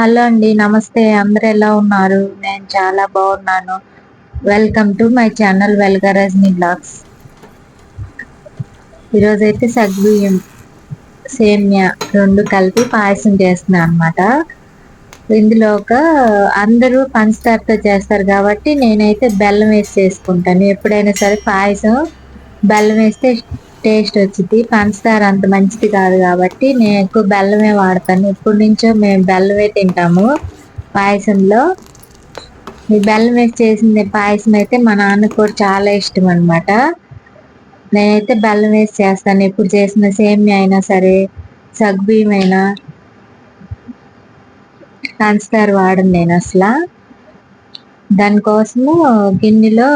Hello అండి నమస్తే. అందరు ఎలా ఉన్నారు? నేను చాలా బాగున్నాను. వెల్కమ్ టు మై ఛానల్ వెల్గరజ్ని బ్లాగ్స్ ఈరోజు అయితే సగ్గుబియ్యం సేమ్యా రెండు కలిపి పాయసం చేస్తున్నాను అనమాట ఇందులో ఒక అందరూ పంచదారతో చేస్తారు కాబట్టి నేనైతే బెల్లం వేసి చేసుకుంటాను. ఎప్పుడైనా సరే పాయసం బెల్లం వేస్తే టేస్ట్ వచ్చింది పంచదార అంత మంచిది కాదు కాబట్టి నేను ఎక్కువ బెల్లమే వాడతాను. ఇప్పటి నుంచో మేము బెల్లమే తింటాము పాయసంలో. ఈ బెల్లం వేసి చేసింది పాయసం అయితే మా నాన్నకు కూడా చాలా ఇష్టం అనమాట నేనైతే బెల్లం వేసి చేస్తాను. ఎప్పుడు చేసిన సేమియా అయినా సరే సగ్బియ్యం పంచదార వాడను నేను అసలు. దానికోసము గిన్నెలో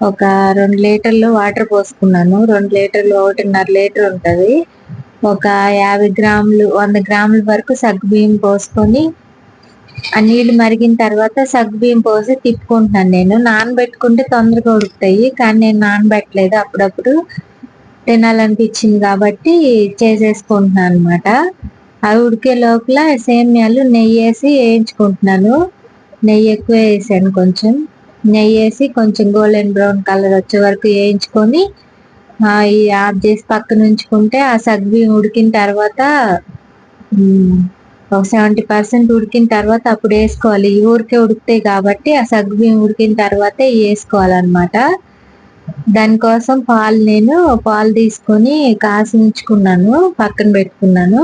ఒక రెండు లీటర్లు వాటర్ పోసుకున్నాను. రెండు లీటర్లు ఒకటిన్నర లీటర్ ఉంటుంది. ఒక యాభై గ్రాములు వంద గ్రాముల వరకు సగ్గుబియ్యం పోసుకొని ఆ నీళ్ళు మరిగిన తర్వాత సగ్గుబియ్యం పోసి తిప్పుకుంటున్నాను నేను. నానబెట్టుకుంటే తొందరగా ఉడుకుతాయి కానీ నేను నానబెట్టలేదు. అప్పుడప్పుడు తినాలనిపించింది కాబట్టి చేసేసుకుంటున్నాను అనమాట అవి ఉడికే లోపల సేమ్యాలు నెయ్యి వేసి వేయించుకుంటున్నాను. నెయ్యి ఎక్కువ వేసాను కొంచెం. నెయ్యి వేసి కొంచెం గోల్డెన్ బ్రౌన్ కలర్ వచ్చే వరకు వేయించుకొని ఈ ఆఫ్ చేసి పక్కన ఉంచుకుంటే ఆ సగ్వి ఉడికిన తర్వాత ఒక సెవెంటీ పర్సెంట్ ఉడికిన తర్వాత అప్పుడు వేసుకోవాలి. ఈ ఊరికే ఉడుకుతాయి కాబట్టి ఆ సగ్వి ఉడికిన తర్వాతే వేసుకోవాలన్నమాట. దానికోసం పాలు నేను పాలు తీసుకొని కాసి ఉంచుకున్నాను పక్కన పెట్టుకున్నాను.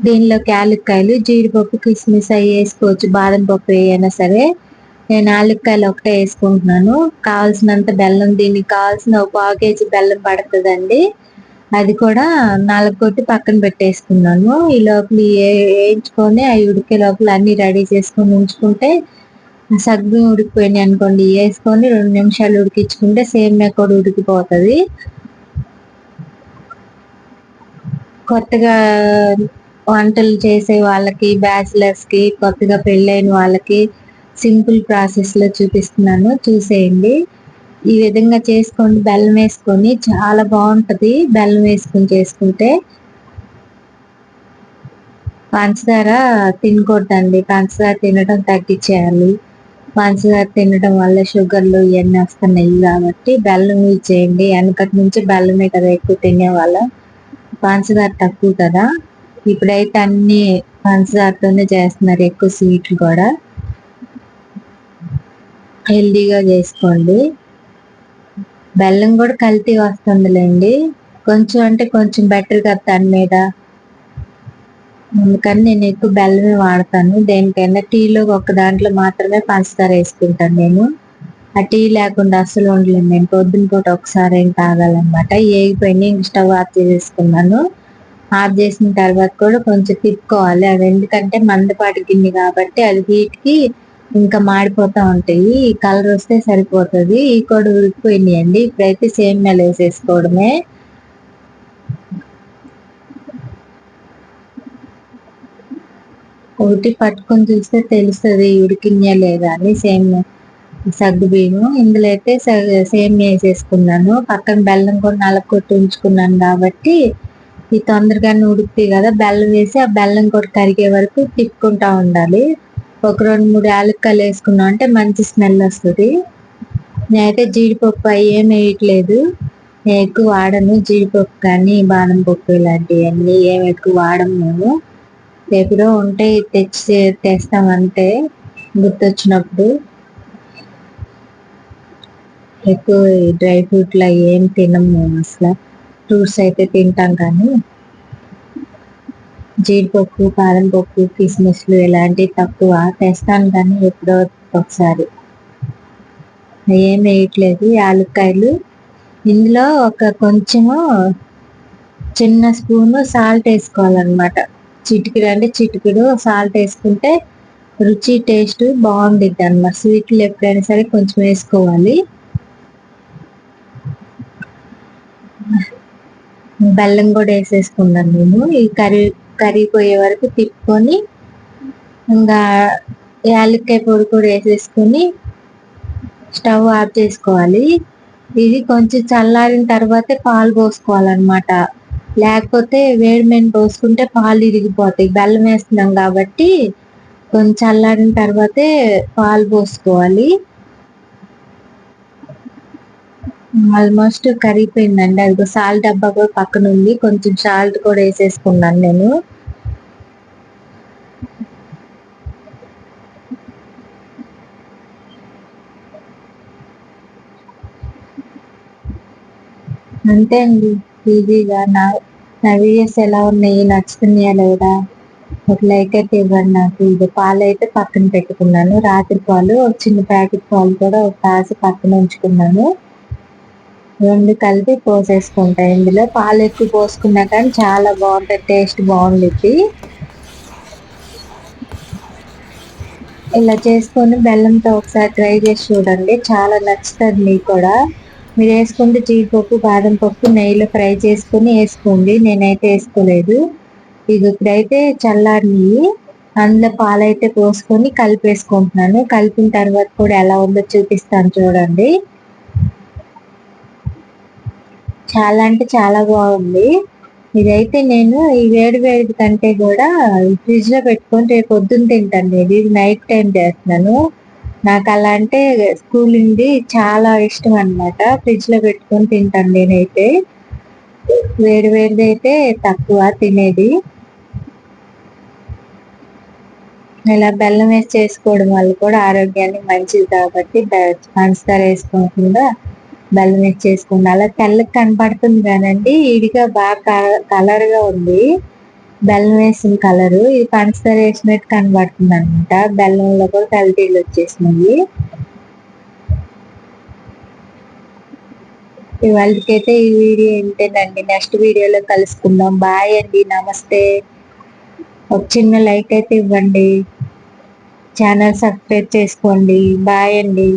దీనిలో క్యాలిక్కాయలు జీడిపప్పు కిస్మిస్ అవి వేసుకోవచ్చు బాదం పప్పు అయినా సరే. నేను ఆలుక్కాయలు ఒకటే వేసుకుంటున్నాను. కావాల్సినంత బెల్లం దీనికి కావాల్సిన ఒక పావు కేజీ బెల్లం పడుతుందండి. అది కూడా నాలుగు కొట్టి పక్కన పెట్టేసుకున్నాను. ఈ లోపల వేయించుకొని అవి ఉడికే లోపల అన్ని రెడీ చేసుకొని ఉంచుకుంటే సగ్గు ఉడికిపోయినాయి అనుకోండి. వేసుకొని రెండు నిమిషాలు ఉడికించుకుంటే సేమ్ కూడా ఉడికిపోతుంది. కొత్తగా వంటలు చేసే వాళ్ళకి బ్యాచిలర్స్కి కొత్తగా పెళ్ళైన వాళ్ళకి సింపుల్ ప్రాసెస్లో చూపిస్తున్నాను. చూసేయండి. ఈ విధంగా చేసుకోండి బెల్లం వేసుకొని చాలా బాగుంటుంది బెల్లం వేసుకొని చేసుకుంటే. పంచదార తినకూడదండి. పంచదార తినడం తగ్గించేయాలి. పంచదార తినడం వల్ల షుగర్లు ఇవన్నీ వస్తున్నాయి కాబట్టి బెల్లం యూజ్ చేయండి. వెనకటి నుంచి బెల్లమే కదా ఎక్కువ తినేవాళ్ళం. పంచదార తక్కువ కదా. ఇప్పుడైతే అన్ని పంచదారతోనే చేస్తున్నారు ఎక్కువ స్వీట్లు కూడా. హెల్దీగా చేసుకోండి. బెల్లం కూడా కల్తీ వస్తుందిలేండి. కొంచెం అంటే కొంచెం బెటర్ కదా దాని మీద. అందుకని నేను ఎక్కువ బెల్లమే వాడతాను. దేనికైనా టీలో ఒక దాంట్లో మాత్రమే పంచదార వేసుకుంటాను నేను. ఆ టీ లేకుండా అసలు ఉండలేను నేను. పొద్దున పూట ఒకసారి ఏం తాగాలన్నమాట. ఏగిపోయినాయి ఇంక స్టవ్ ఆఫ్ చేసేసుకున్నాను. ఆఫ్ చేసిన తర్వాత కూడా కొంచెం తిప్పుకోవాలి. అది ఎందుకంటే మందపాటి గిన్నె కాబట్టి అది హీట్కి ఇంకా మాడిపోతా ఉంటాయి. ఈ కలర్ వస్తే సరిపోతుంది. ఈ కూడా ఉడికిపోయినాయండి. ఇప్పుడైతే సేమ్ వేసేసుకోవడమే. ఒకటి పట్టుకొని చూస్తే తెలుస్తుంది ఉడికిందా లేదా అని సేమ్ సగ్గు బియ్యము ఇందులో అయితే సేమ్ వేసేసుకున్నాను. పక్కన బెల్లం కూడా నలకొట్టి ఉంచుకున్నాను కాబట్టి ఈ తొందరగానే ఉడుకుతాయి కదా. బెల్లం వేసి ఆ బెల్లం కూడా కరిగే వరకు తిప్పుకుంటా ఉండాలి. ఒక రెండు మూడు యాలక్కాయలు వేసుకున్నాం అంటే మంచి స్మెల్ వస్తుంది. నేనైతే జీడిపప్పు అవి ఏం వేయట్లేదు. నేను ఎక్కువ వాడను. జీడిపప్పు కానీ బాదం పప్పు ఇలాంటివన్నీ ఏమి ఎక్కువ వాడము మేము ఎప్పుడో ఉంటే తెచ్చి తెస్తామంటే గుర్తొచ్చినప్పుడు. ఎక్కువ డ్రై ఫ్రూట్లు అవి ఏం తినము మేము అసలు. ఫ్రూట్స్ అయితే తింటాం కానీ. జీడిపప్పు కారం పప్పు కిస్మిస్లు ఇలాంటివి తక్కువ తెస్తాను కానీ ఎప్పుడో ఒకసారి. ఏం వేయట్లేదు. యాలక్కాయలు. ఇందులో ఒక కొంచెము చిన్న స్పూను సాల్ట్ వేసుకోవాలన్నమాట. చిటికెడు అంటే చిటికెడు సాల్ట్ వేసుకుంటే రుచి టేస్ట్ బాగుండిద్ది అన్నమాట. స్వీట్లు ఎప్పుడైనా సరే కొంచెం వేసుకోవాలి. బెల్లం కూడా వేసేసుకున్నాను నేను. ఈ కర్రీ కరిగిపోయే వరకు తిప్పుకొని ఇంకా యాలక్కాయ పొడి కూడా వేసేసుకొని స్టవ్ ఆఫ్ చేసుకోవాలి. ఇది కొంచెం చల్లారిన తర్వాతే పాలు పోసుకోవాలన్నమాట. లేకపోతే వేడి మీద పోసుకుంటే పాలు ఇరిగిపోతాయి. బెల్లం వేస్తున్నాం కాబట్టి కొంచెం చల్లారిన తర్వాతే పాలు పోసుకోవాలి. ఆల్మోస్ట్ కరిగిపోయిందండి. అది సాల్ట్ డబ్బా కూడా పక్కన ఉంది. కొంచెం సాల్ట్ కూడా వేసేసుకున్నాను నేను. అంతే అండి. ఈజీగా నా నా వీడియోస్ ఎలా ఉన్నాయి నచ్చుతున్నాయా లేదా? ఒక లైక్ అయితే ఇవ్వండి నాకు. ఇది పాలు అయితే పక్కన పెట్టుకున్నాను. రాత్రి పాలు ఒక చిన్న ప్యాకెట్ పాలు కూడా ఒక కాసి పక్కన ఉంచుకున్నాను. రెండు కలిపి పోసేసుకుంటాయి ఇందులో పాలు ఎక్కువ పోసుకున్నా కానీ చాలా బాగుంటుంది టేస్ట్ బాగుండిద్ది. ఇలా చేసుకొని బెల్లంతో ఒకసారి ట్రై చేసి చూడండి. చాలా నచ్చుతుంది మీకు కూడా. మీరు వేసుకుంటే జీడిపప్పు బాదం పప్పు నెయ్యిలో ఫ్రై చేసుకొని వేసుకోండి. నేనైతే వేసుకోలేదు. ఇది ఇప్పుడైతే చల్లారినవి. అందులో పాలైతే పోసుకొని కలిపేసుకుంటున్నాను. కలిపిన తర్వాత కూడా ఎలా ఉందో చూపిస్తాను చూడండి. చాలా అంటే చాలా బాగుంది. ఇదైతే నేను ఈ వేడి వేడి కంటే కూడా ఫ్రిడ్జ్లో పెట్టుకొని రేపు పొద్దున్న తింటాను ఇది నైట్ టైం చేస్తున్నాను. నాకు అలా అంటే స్కూల్ చాలా ఇష్టం అనమాట ఫ్రిడ్జ్లో పెట్టుకొని తింటాను నేనైతే. వేడి వేడిది అయితే తక్కువ తినేది. ఇలా బెల్లం వేసి చేసుకోవడం వల్ల కూడా ఆరోగ్యానికి మంచిది కాబట్టి పంచదార వేసుకోకుండా బెల్లం వేసి చేసుకోండి. అలా తెల్లకి కనపడుతుంది కానండి ఇడిగా బాగా కలర్గా ఉంది. బెల్లం వేసిన కలర్. ఇది పంచదార వేసినట్టు కనబడుతుంది అనమాట బెల్లంలో కూడా కల్తీలు వచ్చేసినాయి. ఇవాళకైతే ఈ వీడియో ఏంటేనండి నెక్స్ట్ వీడియోలో కలుసుకుందాం. బాయ్ అండి. నమస్తే. ఒక చిన్న లైక్ అయితే ఇవ్వండి. ఛానల్ సబ్స్క్రైబ్ చేసుకోండి. బాయ్ అండి.